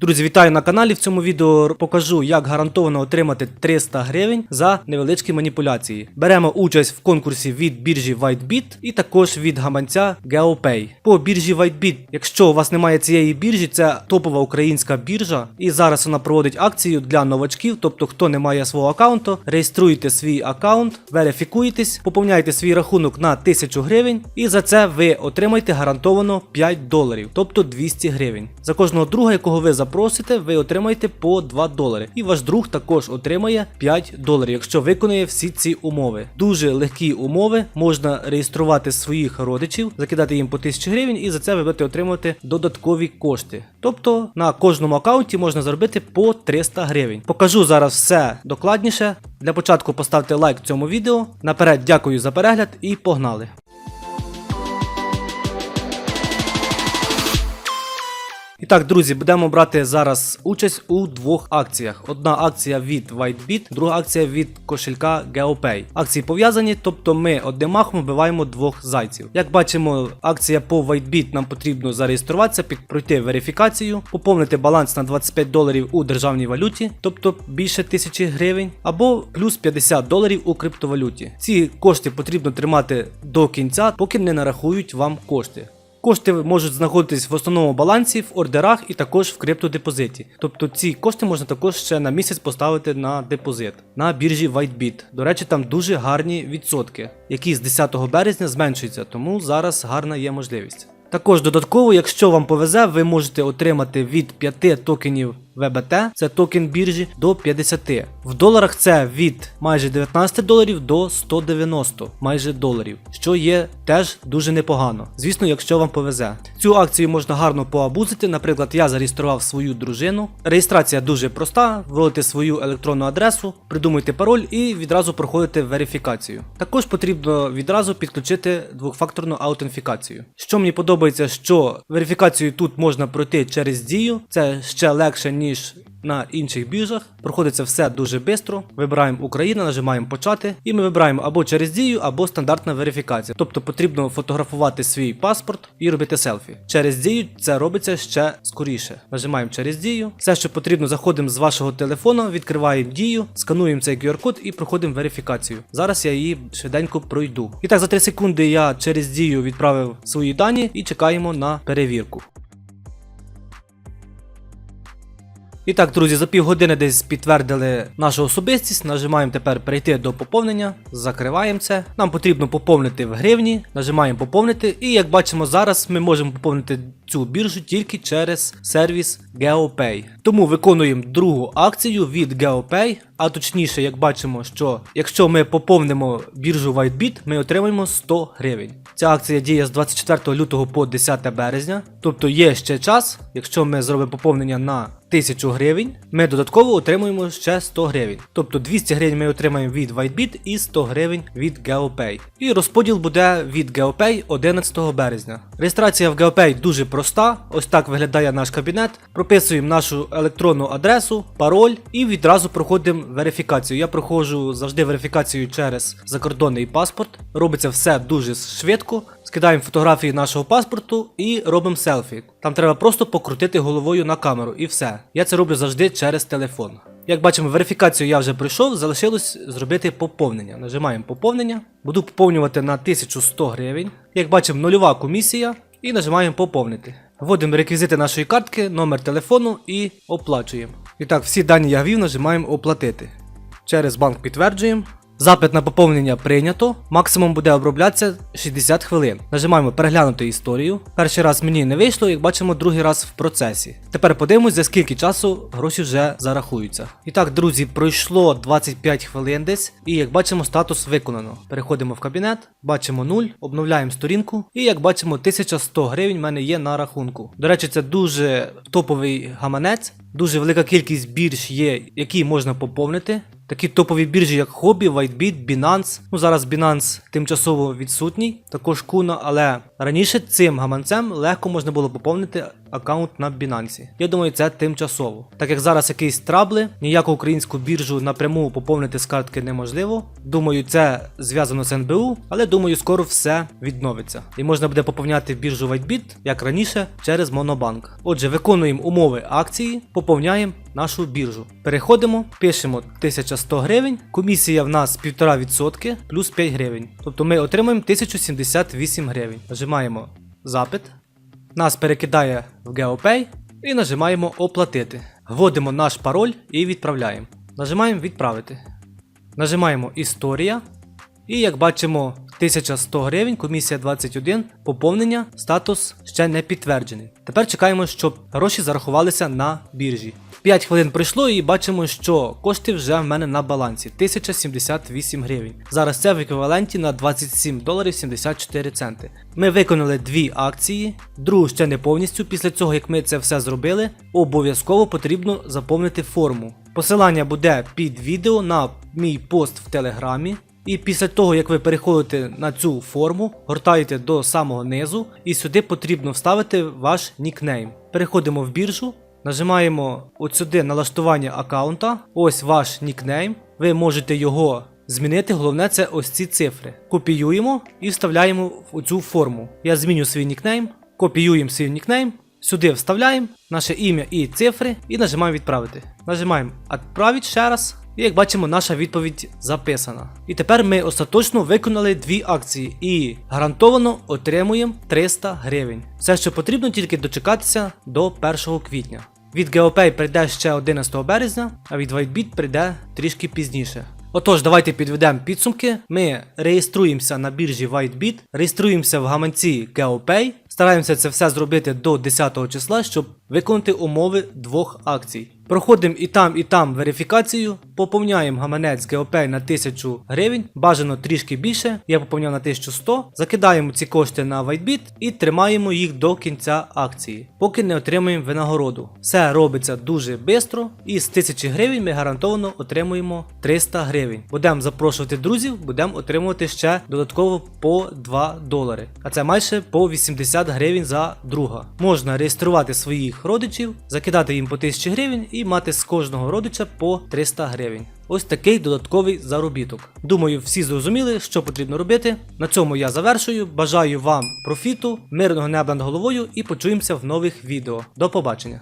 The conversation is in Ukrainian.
Друзі, вітаю на каналі. В цьому відео покажу, як гарантовано отримати 300 гривень за невеличкі маніпуляції. Беремо участь в конкурсі від біржі WhiteBit і також від гаманця GeoPay. По біржі WhiteBit, якщо у вас немає цієї біржі, це топова українська біржа, і зараз вона проводить акцію для новачків. Тобто, хто не має свого аккаунту, реєструєте свій аккаунт, верифікуєтесь, поповняєте свій рахунок на 1000 гривень, і за це ви отримаєте гарантовано 5 доларів, тобто 200 гривень. За кожного друга, якого ви запросите, ви отримаєте по 2 долари. І ваш друг також отримає 5 доларів, якщо виконує всі ці умови. Дуже легкі умови, можна реєструвати своїх родичів, закидати їм по 1000 гривень, і за це ви будете отримувати додаткові кошти. Тобто на кожному аккаунті можна заробити по 300 гривень. Покажу зараз все докладніше. Для початку поставте лайк цьому відео. Наперед дякую за перегляд і погнали! І так, друзі, будемо брати зараз участь у двох акціях. Одна акція від WhiteBit, друга акція від кошелька GeoPay. Акції пов'язані, тобто ми одним махом вбиваємо двох зайців. Як бачимо, акція по WhiteBit нам потрібно зареєструватися, пройти верифікацію, поповнити баланс на 25 доларів у державній валюті, тобто більше тисячі гривень, або плюс 50 доларів у криптовалюті. Ці кошти потрібно тримати до кінця, поки не нарахують вам кошти. Кошти можуть знаходитись в основному балансі, в ордерах і також в криптодепозиті. Тобто ці кошти можна також ще на місяць поставити на депозит на біржі WhiteBit. До речі, там дуже гарні відсотки, які з 10 березня зменшуються, тому зараз гарна є можливість. Також додатково, якщо вам повезе, ви можете отримати від 5 токенів ВБТ, це токен біржі, до 50. В доларах це від майже 19 доларів до 190 майже доларів, що є теж дуже непогано. Звісно, якщо вам повезе. Цю акцію можна гарно поабузити. Наприклад, я зареєстрував свою дружину. Реєстрація дуже проста: вводите свою електронну адресу, придумуйте пароль і відразу проходите верифікацію. Також потрібно відразу підключити двохфакторну аутентифікацію. Що мені подобається, що верифікацію тут можна пройти через дію, це ще легше, ніж на інших біржах. Проходиться все дуже швидко. Вибираємо Україна, нажимаємо почати, і ми вибираємо або через дію, або стандартна верифікація. Тобто потрібно фотографувати свій паспорт і робити селфі. Через дію це робиться ще скоріше. Нажимаємо через дію. Все, що потрібно, заходимо з вашого телефону, відкриваємо дію, скануємо цей QR-код і проходимо верифікацію. Зараз я її швиденько пройду. І так, за 3 секунди я через дію відправив свої дані і чекаємо на перевірку. І так, друзі, за півгодини десь підтвердили нашу особистість. Нажимаємо тепер перейти до поповнення, закриваємо це. Нам потрібно поповнити в гривні, нажимаємо поповнити. І як бачимо зараз, ми можемо поповнити цю біржу тільки через сервіс GeoPay. Тому виконуємо другу акцію від GeoPay. А точніше, як бачимо, що якщо ми поповнимо біржу WhiteBit, ми отримаємо 100 гривень. Ця акція діє з 24 лютого по 10 березня. Тобто є ще час, якщо ми зробимо поповнення на 1000 гривень, ми додатково отримуємо ще 100 гривень. Тобто 200 гривень ми отримаємо від WhiteBit і 100 гривень від GeoPay. І розподіл буде від GeoPay 11 березня. Реєстрація в GeoPay дуже проста. Ось так виглядає наш кабінет. Прописуємо нашу електронну адресу, пароль і відразу проходимо верифікацію. Я проходжу завжди верифікацію через закордонний паспорт. Робиться все дуже швидко. Скидаємо фотографії нашого паспорту і робимо селфі. Там треба просто покрутити головою на камеру і все. Я це роблю завжди через телефон. Як бачимо, верифікацію я вже пройшов, залишилось зробити поповнення. Нажимаємо поповнення. Буду поповнювати на 1100 гривень. Як бачимо, нульова комісія. І нажимаємо поповнити. Вводимо реквізити нашої картки, номер телефону і оплачуємо. І так, всі дані я ввів, нажимаємо оплатити. Через банк підтверджуємо. Запит на поповнення прийнято. Максимум буде оброблятися 60 хвилин. Нажимаємо переглянути історію. Перший раз мені не вийшло, як бачимо, другий раз в процесі. Тепер подивимось, за скільки часу гроші вже зарахуються. І так, друзі, пройшло 25 хвилин десь, і як бачимо, статус виконано. Переходимо в кабінет, бачимо 0, обновляємо сторінку, і як бачимо, 1100 гривень в мене є на рахунку. До речі, це дуже топовий гаманець, дуже велика кількість бірж є, які можна поповнити. Такі топові біржі, як Hobby, WhiteBit, Binance. Ну зараз Binance тимчасово відсутній, також Куна, але Раніше цим гаманцем легко можна було поповнити аккаунт на Binance. Я думаю, це тимчасово. Так як зараз якісь трабли, ніяку українську біржу напряму поповнити з картки неможливо. Думаю, це зв'язано з НБУ, але думаю, скоро все відновиться. І можна буде поповняти біржу WhiteBit, як раніше, через Монобанк. Отже, виконуємо умови акції, поповняємо нашу біржу. Переходимо, пишемо 1100 гривень. Комісія в нас 1,5% плюс 5 гривень. Тобто ми отримаємо 1078 гривень. Нажимаємо запит. Нас перекидає в GeoPay і нажимаємо оплатити. Вводимо наш пароль і відправляємо. Нажимаємо відправити. Нажимаємо Історія. І як бачимо, 1100 гривень, комісія 21, поповнення, статус ще не підтверджений. Тепер чекаємо, щоб гроші зарахувалися на біржі. 5 хвилин пройшло і бачимо, що кошти вже в мене на балансі 1078 гривень. Зараз це в еквіваленті на 27 доларів 74 центи. Ми виконали дві акції, другу ще не повністю. Після цього, як ми це все зробили, обов'язково потрібно заповнити форму. Посилання буде під відео на мій пост в телеграмі. І після того, як ви переходите на цю форму, гортаєте до самого низу, і сюди потрібно вставити ваш нікнейм. Переходимо в біржу, нажимаємо от сюди налаштування аккаунта, ось ваш нікнейм. Ви можете його змінити, головне це ось ці цифри. Копіюємо і вставляємо в цю форму. Я зміню свій нікнейм, копіюємо свій нікнейм, сюди вставляємо наше ім'я і цифри і нажимаємо відправити. Нажимаємо відправити ще раз. І як бачимо, наша відповідь записана. І тепер ми остаточно виконали дві акції і гарантовано отримуємо 300 гривень. Все, що потрібно, тільки дочекатися до 1 квітня. Від GeoPay прийде ще 11 березня, а від WhiteBit прийде трішки пізніше. Отож, давайте підведемо підсумки. Ми реєструємося на біржі WhiteBit, реєструємося в гаманці GeoPay, стараємося це все зробити до 10 числа, щоб виконати умови двох акцій. Проходимо і там, і там верифікацію, поповняємо гаманець GeoPay на 1000 гривень, бажано трішки більше, я поповняв на 1100, закидаємо ці кошти на WhiteBit і тримаємо їх до кінця акції, поки не отримаємо винагороду. Все робиться дуже швидко, і з 1000 гривень ми гарантовано отримуємо 300 гривень. Будемо запрошувати друзів, будемо отримувати ще додатково по 2 долари. А це майже по 80 гривень за друга. Можна реєструвати своїх родичів, закидати їм по 1000 гривень і мати з кожного родича по 300 гривень. Ось такий додатковий заробіток. Думаю, всі зрозуміли, що потрібно робити. На цьому я завершую. Бажаю вам профіту, мирного неба над головою і почуємося в нових відео. До побачення!